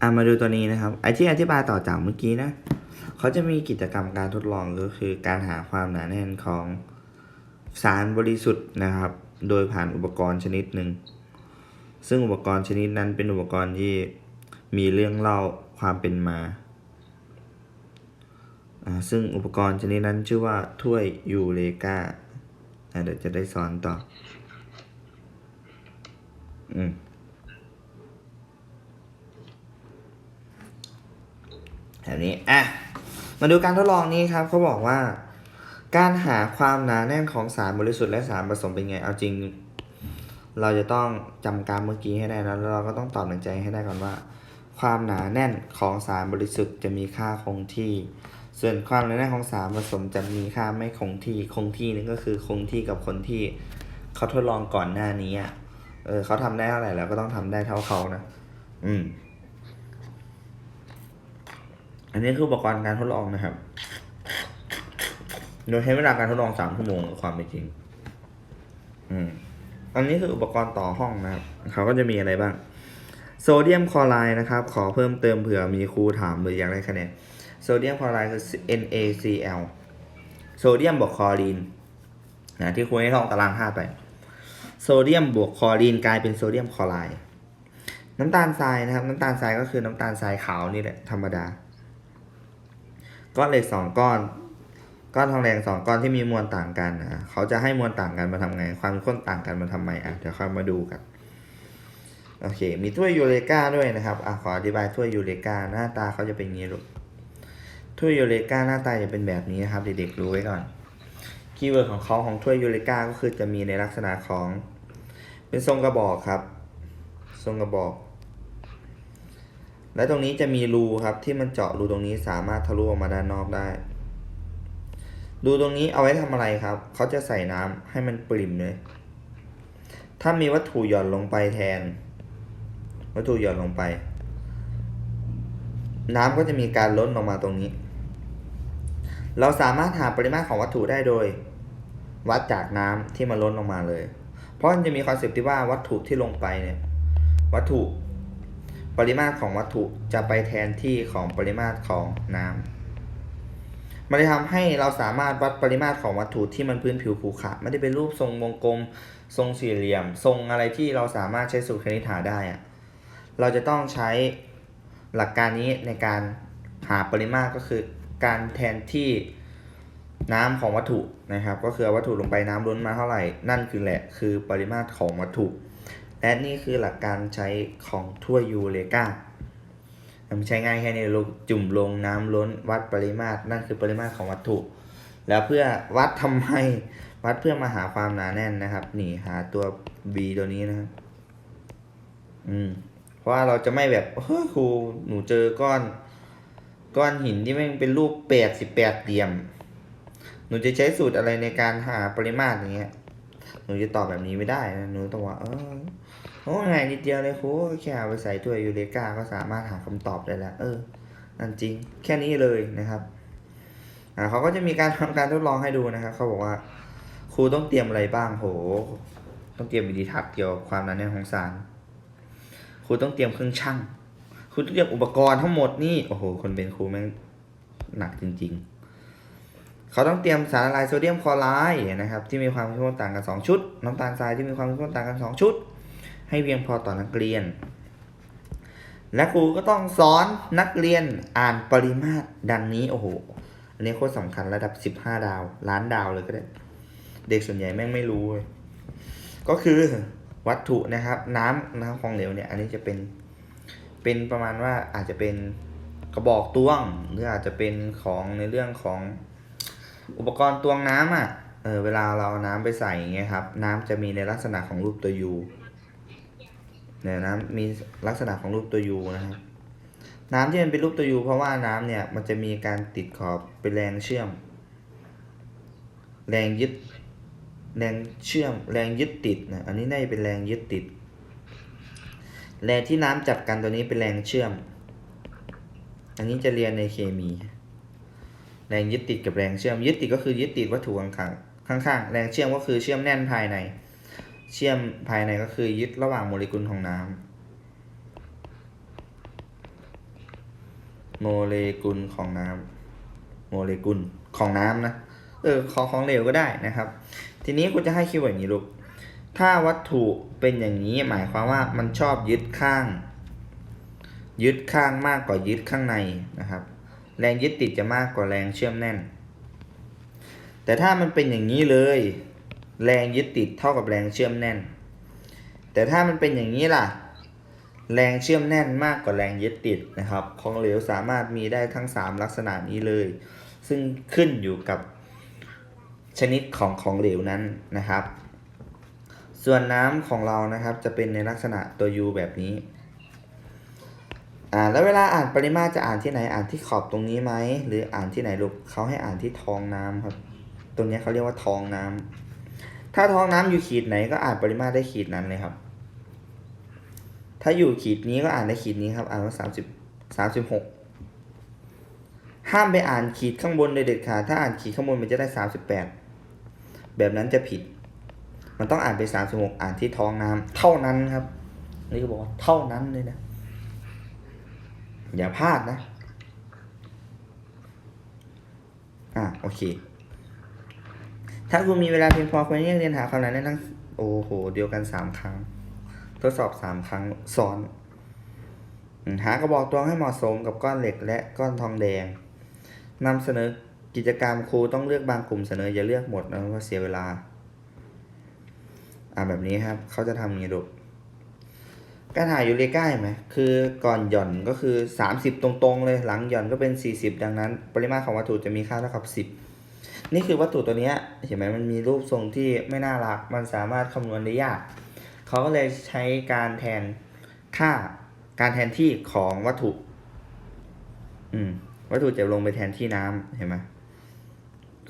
อะมาดูตัวนี้นะครับไอที่อธิบายต่อจากเมื่อกี้นะเขาจะมีกิจกรรมการทดลองก็คือการหาความหนาแน่นของสารบริสุทธิ์นะครับ โดยผ่านอุปกรณ์ชนิดหนึ่ง ซึ่งอุปกรณ์ชนิดนั้นเป็นอุปกรณ์ที่มีเรื่องเล่าความเป็นมาซึ่งอุปกรณ์ชนิดนั้นชื่อว่าถ้วยยูเรกาเดี๋ยวจะได้สอนต่อ อืม แถวนี้อะมาดูการทดลองนี้ครับเขาบอกว่า การหาความหนาแน่นของสารบริสุทธิ์และสารผสมเป็นไงเอาจริง เราจะต้องจำการเมื่อกี้ให้ได้นะแล้วเราก็ต้องตอบในใจให้ได้ก่อนว่า ความหนาแน่นของสารบริสุทธิ์จะมีค่าคงที่ ส่วนความหนาแน่นของสารผสมจะมีค่าไม่คงที่คงที่นี่ก็คือคงที่กับคนที่เขาทดลองก่อนหน้านี้อะเออเขาทำได้เท่าไหร่เราก็ต้องทำได้เท่าเขานะ อืม อันนี้คืออุปกรณ์การทดลองนะครับ โดยใช้เวลาการทดลองสามชั่วโมงความเป็นจริง อืม อันนี้คืออุปกรณ์ต่อห้องนะครับ เขาก็จะมีอะไรบ้าง โซเดียมคลอไรด์นะครับ ขอเพิ่มเติมเผื่อมีครูถามหรืออยากได้คะแนน โซเดียมคลอไรด์คือ NaCl โซเดียมบวกคลอรีนนะที่ครูให้ท่องตารางธาตุไป โซเดียมบวกคลอรีนกลายเป็นโซเดียมคลอไรด์น้ำตาลทรายนะครับ น้ำตาลทรายก็คือน้ำตาลทรายขาวนี่แหละธรรมดา ก้อนเหล็กสองก้อน ก้อนทองแดงสองก้อนที่มีมวลต่างกันนะเขาจะให้มวลต่างกันมาทำไง ความข้นต่างกันมาทำไมอะเดี๋ยวค่อยมาดูกันโอเค มีถ้วยยูเรกาด้วยนะครับอะขออธิบายถ้วยยูเรกาหน้าตาเขาจะเป็นงนี้ลูกถ้วยยูเรกาหน้าตาจะเป็นแบบนี้นะครับเด็กๆรู้ไว้ก่อนคีย์เวิร์ดของเขาของถ้วยยูเรกาก็คือจะมีในลักษณะของ เป็นทรงกระบอกครับ ทรงกระบอก และตรงนี้จะมีรูครับที่มันเจาะรูตรงนี้สามารถทะลุออกมาด้านนอกได้ รูตรงนี้เอาไว้ทำอะไรครับ เขาจะใส่น้ำให้มันปริ่มเลย ถ้ามีวัตถุหย่อนลงไปแทน วัตถุหย่อนลงไป น้ำก็จะมีการล้นออกมาตรงนี้ เราสามารถหาปริมาตรของวัตถุได้โดย วัดจากน้ำที่มันล้นลงมาเลย เพราะมันจะมีคอนเซปต์ที่ว่าวัตถุที่ลงไปเนี่ย วัตถุ ปริมาตรของวัตถุจะไปแทนที่ของปริมาตรของน้ำมันจะทำให้เราสามารถวัดปริมาตรของวัตถุที่มันพื้นผิวขรุขระไม่ได้เป็นรูปทรงวงกลม ทรงสี่เหลี่ยม ทรงอะไรที่เราสามารถใช้สูตรคณิตหาได้อะเราจะต้องใช้หลักการนี้ในการหาปริมาตรก็คือการแทนที่น้ำของวัตถุนะครับ ก็คือวัตถุลงไปน้ำล้นมาเท่าไหร่นั่นคือแหละคือปริมาตรของวัตถุ และนี่คือหลักการใช้ของถ้วยยูเรกามันใช้ง่ายแค่นี้ลูกจุ่มลงน้ำล้นวัดปริมาตรนั่นคือปริมาตรของวัตถุ แล้วเพื่อวัดทำไมวัดเพื่อมาหาความหนาแน่นนะครับ นี่หาตัว b ตัวนี้นะครับอืมเพราะว่าเราจะไม่แบบเฮ้ยครูหนูเจอก้อน ก้อนหินที่ม่งเป็นรูปแปดสิบแปดเหลี่ยม หนูจะใช้สูตรอะไรในการหาปริมาตรอย่างเงี้ย หนูจะตอบแบบนี้ไม่ได้นะหนูต้องว่าเออ โอ้ง่ายนิดเดียวเลยครูแค่เอาไปใส่ถ้วยยูเรกาก็สามารถหาคำตอบได้แล้ว เออนั่นจริงแค่นี้เลยนะครับอ่าเขาก็จะมีการทำการทดลองให้ดูนะครับเขาบอกว่า ครูต้องเตรียมอะไรบ้างโห ต้องเตรียมวิดีทัศน์เกี่ยวกับความหนาแน่นของสารครูต้องเตรียมเครื่องช่างครูต้องเตรียมอุปกรณ์ทั้งหมดนี่โอ้โหคนเป็นครูแม่งหนักจริง ๆ เขาต้องเตรียมสารละลายโซเดียมคลอไรด์นะครับ ที่มีความเข้มข้นต่างกัน 2 ชุด น้ำตาลทรายที่มีความเข้มข้นต่างกัน 2 ชุด ให้เพียงพอต่อนักเรียน และครูก็ต้องสอนนักเรียนอ่านปริมาตรดังนี้โอ้โหอันนี้โคตรสำคัญระดับ 15 ดาว ล้านดาวเลยก็ได้ เด็กส่วนใหญ่แม่งไม่รู้เลยก็คือวัตถุนะครับ น้ำน้ำของเหลวเนี่ย อันนี้จะเป็นเป็นประมาณว่าอาจจะเป็นกระบอกตวง หรืออาจจะเป็นของในเรื่องของอุปกรณ์ตวงน้ำอะเออเวลาเราเอาน้ำไปใส่อย่างเงี้ยครับ น้ำจะมีในลักษณะของรูปตัวยู เนี่ยน้ำมีลักษณะของรูปตัวยูนะครับ น้ำที่มันเป็นรูปตัวยูเพราะว่าน้ำเนี่ยมันจะมีการติดขอบเป็นแรงเชื่อม แรงยึด แรงเชื่อม แรงยึดติดนะอันนี้น่าจะเป็นแรงยึดติด แรงที่น้ำจับกันตัวนี้เป็นแรงเชื่อม อันนี้จะเรียนในเคมี แรงยึดติดกับแรงเชื่อม ยึดติดก็คือยึดติดวัตถุข้างๆข้างๆ แรงเชื่อมก็คือเชื่อมแน่นภายใน เชื่อมภายในก็คือยึดระหว่างโมเลกุลของน้ำโมเลกุลของน้ำโมเลกุลของน้ำนะเออของของเหลวก็ได้นะครับ ทีนี้คุณจะให้คีย์เวิร์ดนี้ลูกถ้าวัตถุเป็นอย่างนี้หมายความว่ามันชอบยึดข้าง ยึดข้างมากกว่ายึดข้างในนะครับ แรงยึดติดจะมากกว่าแรงเชื่อมแน่น แต่ถ้ามันเป็นอย่างนี้เลย แรงยึดติดเท่ากับแรงเชื่อมแน่น แต่ถ้ามันเป็นอย่างนี้ล่ะ แรงเชื่อมแน่นมากกว่าแรงยึดติดนะครับ ของเหลวสามารถมีได้ทั้ง 3 ลักษณะนี้เลย ซึ่งขึ้นอยู่กับชนิดของของเหลวนั้นนะครับ ส่วนน้ำของเรานะครับจะเป็นในลักษณะตัว U แบบนี้อ่าแล้วเวลาอ่านปริมาตรจะอ่านที่ไหนอ่านที่ขอบตรงนี้ไหมหรืออ่านที่ไหนลูกเขาให้อ่านที่ท้องน้ำครับ ตรงนี้เขาเรียกว่าท้องน้ำ ถ้าท้องน้ำอยู่ขีดไหนก็อ่านปริมาตรได้ขีดนั้นเลยครับ ถ้าอยู่ขีดนี้ก็อ่านได้ขีดนี้ครับ อ่านว่าสามสิบสามสิบหกห้ามไปอ่านขีดข้างบนเลยเด็ดขาด ถ้าอ่านขีดข้างบนมันจะได้สามสิบแปดแบบนั้นจะผิด มันต้องอ่านไปสามสิบหกอ่านที่ท้องน้ำเท่านั้นครับ นี่ก็บอกว่าเท่านั้นเลยนะ อย่าพลาดนะ อะโอเค ถ้าคุณมีเวลาเพียงพอควรเรียนเรียนหาคำนั้นได้ทั้งโอ้โห เดียวกันสามครั้ง ทดสอบสามครั้งซ้อน หากระบอกตวงให้เหมาะสมกับก้อนเหล็กและก้อนทองแดงนำเสนอกิจกรรมครูต้องเลือกบางกลุ่มเสนออย่าเลือกหมดนะเพราะเสียเวลา อ่าแบบนี้ครับ เขาจะทำอย่างนี้ดูการหายูเรกาเห็นไหมคือก่อนหย่อนก็คือ 30 ตรงๆเลยหลังหย่อนก็เป็น 40 ดังนั้น ปริมาตรของวัตถุจะมีค่าเท่ากับ 10 นี่คือวัตถุตัวนี้เห็นไหมมันมีรูปทรงที่ไม่น่ารัก มันสามารถคำนวณได้ยาก เขาก็เลยใช้การแทนค่าการแทนที่ของวัตถุ อืม วัตถุจะลงไปแทนที่น้ำเห็นไหม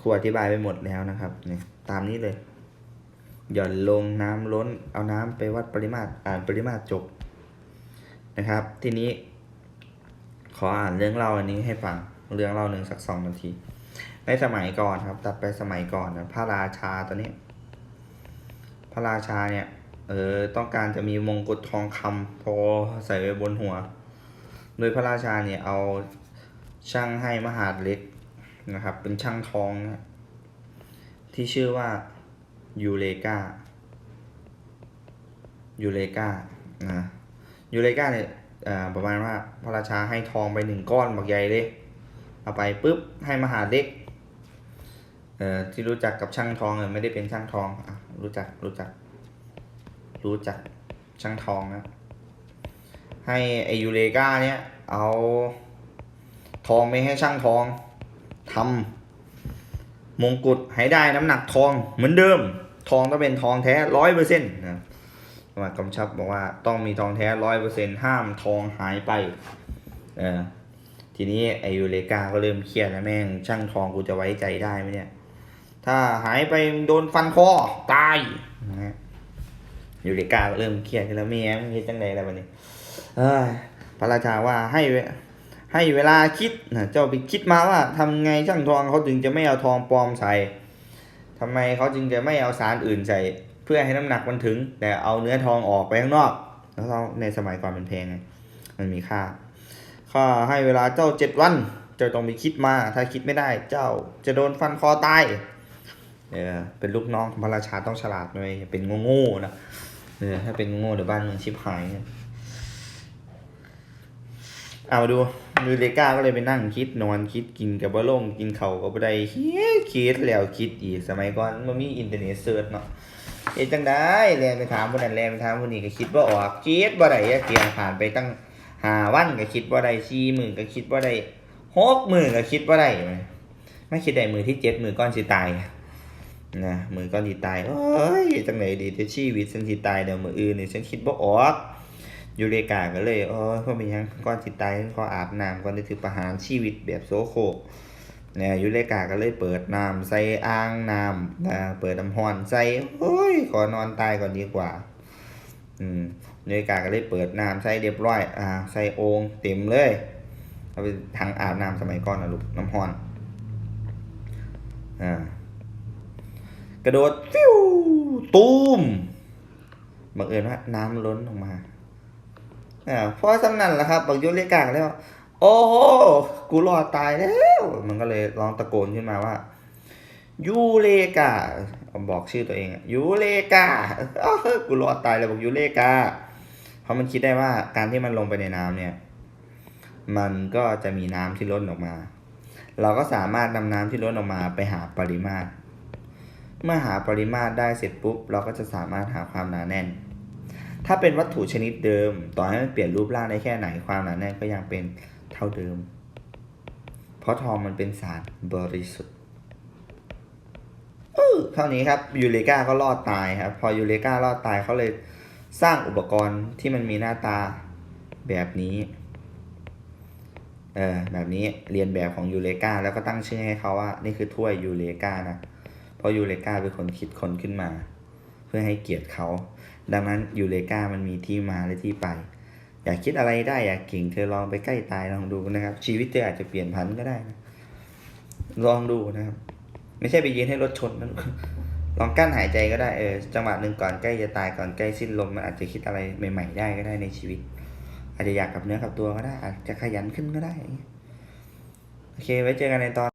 ครูอธิบายไปหมดแล้วนะครับนี่ตามนี้เลย หย่อนลงน้ำล้น เอาน้ำไปวัดปริมาตรอ่านปริมาตรจบนะครับ ทีนี้ ขออ่านเรื่องเล่าอันนี้ให้ฟังเรื่องเล่าหนึ่งสักสองนาที ในสมัยก่อนครับ ตัดไปสมัยก่อนนะพระราชาตัวนี้ พระราชาเนี่ย เออต้องการจะมีมงกุฎทองคำพอใส่ไว้บนหัว โดยพระราชาเนี่ยเอาช่างให้มหาดเล็กนะครับ เป็นช่างทองนะที่ชื่อว่ายูเลกายูเลกานะยูเลกาเนี่ยอ่าประมาณว่าพระราชาให้ทองไปหนึ่งก้อนบักใหญ่เลย เอาไปปุ๊บให้มหาเล็ก เอ่อที่รู้จักกับช่างทองเออไม่ได้เป็นช่างทองอะรู้จักรู้จัก รู้จักช่างทองนะ ให้ไอยูเลกาเนี่ยเอาทองไม่ให้ช่างทองทำมงกุฎให้ได้น้ำหนักทองเหมือนเดิม ทองต้องเป็นทองแท้ร้อยเปอร์เซ็นต์นะมากำชับบอกว่าต้องมีทองแท้ร้อยเปอร์เซ็นต์ห้ามทองหายไปเออทีนี้ไอยูเลกาก็เริ่มเครียดแล้วแม่งช่างทองกูจะไว้ใจได้ไหมเนี่ย ถ้าหายไปโดนฟันคอตายนะฮะยูริกาก็เริ่มเครียดขึ้นแล้วแม่มึงเฮ็ดจังไดล่ะบัดนี้เอ้ยพระราชาว่าให้เวให้เวลาคิดนะเจ้าไปคิดมาว่าทำไงช่างทองเขาถึงจะไม่เอาทองปลอมใส่ทำไมเขาจึงจะไม่เอาสารอื่นใส่ เพื่อให้น้ำหนักมันถึง แต่เอาเนื้อทองออกไปข้างนอกแล้วทองในสมัยก่อนเป็นเพลงไงมันมีค่าข้าให้เวลาเจ้าเจ็ดวัน เจ้าต้องไปคิดมา ถ้าคิดไม่ได้ เจ้าจะโดนฟันคอตาย เออเป็นลูกน้องของพระราชาต้องฉลาดหน่อยอย่าเป็นโง่ๆนะเออถ้าเป็นโง่เดี๋ยวบ้านเมืองชิบหายเนี่ยเอาดูดูเลก้าก็เลยไปนั่งคิดนอนคิดกินกับบ่ลงกินเขากับบ่ได้คิดคิดแล้วคิดอีกสมัยก่อนมันมีอินเทอร์เน็ตเสิร์ชเนาะเอ๊ะจังได้แลนไปถามคนนั้นแลนไปถามคนนี้ก็คิดบ่าออกคิดบ่ได้อะเกียผ่านไปตั้งหาวันก็คิดบ่าได้สี่มื้อก็คิดบ่าได้หกมือก็คิดบ่าได้ไม่คิดได้มือที่เจ็ดมือก้อนสิตาย นะมือก้อนที่ตายโอ้ยจังไหนดีที่ชีวิตฉันทีตายเดี๋ยวมืออื่นนี่ฉันคิดบ่ออกยูเรกาก็เลยโอ้ยเพราะมีหยังก้อนทีตายฉันขออาบน้ำก่อนที่ถือประหารชีวิตแบบโซโคกเนี่ยยูเรกาก็เลยเปิดน้ำใส่อ่างน้ำนะเปิดน้ำห้อนใส่โอ้ยขอนอนตายก่อนดีกว่า อืมยูเรกาก็เลยเปิดน้ำใส่เรียบร้อยอ่าใส่โอ่งเต็มเลยเอาไปทางอาบน้ำสมัยก่อนนะลูกน้ำห้อนอ่า กระโดดฟิวตูมบังเอิญว่าน้ำล้นออกมาอ่าพอสำนันแหละครับบักยุเลกากแล้ว โอ้โหกูรอดตายแล้ว มันก็เลยร้องตะโกนขึ้นมาว่ายูเลกาบอกชื่อตัวเองยูเลกากูรอดตายเลยบอกยูเลกาเพราะมันคิดได้ว่าการที่มันลงไปในน้ำเนี่ย มันก็จะมีน้ำที่ล้นออกมา เราก็สามารถนำน้ำที่ล้นออกมาไปหาปริมาตร เมื่อหาปริมาตรได้เสร็จปุ๊บ เราก็จะสามารถหาความหนาแน่น ถ้าเป็นวัตถุชนิดเดิม ต่อให้มันเปลี่ยนรูปร่างได้แค่ไหนความหนาแน่นก็ยังเป็นเท่าเดิม เพราะทองมันเป็นสารบริสุทธิ์เท่านี้ครับยูเรกาก็รอดตายครับ พอยูเรการอดตายเขาเลยสร้างอุปกรณ์ที่มันมีหน้าตาแบบนี้ เออแบบนี้เรียนแบบของยูเรกาแล้วก็ตั้งชื่อให้เขาว่า นี่คือถ้วยยูเรกานะ เพราะยูเรกาเป็นคนคิดคนขึ้นมา เพื่อให้เกียรติเขา ดังนั้นยูเรกามันมีที่มาและที่ไป อยากคิดอะไรได้อยากเก่งเธอลองไปใกล้ตายลองดูนะครับ ชีวิตเธออาจจะเปลี่ยนพันก็ได้นะลองดูนะครับ ไม่ใช่ไปยืนให้รถชนนะลองกั้นหายใจก็ได้เออจังหวะหนึ่งก่อนใกล้จะตายก่อนใกล้สิ้นลมมันอาจจะคิดอะไรใหม่ ๆ ได้ก็ได้ในชีวิต อาจจะอยากกลับเนื้อกลับตัวก็ได้ อาจจะขยันขึ้นก็ได้โอเคไว้เจอกันในตอน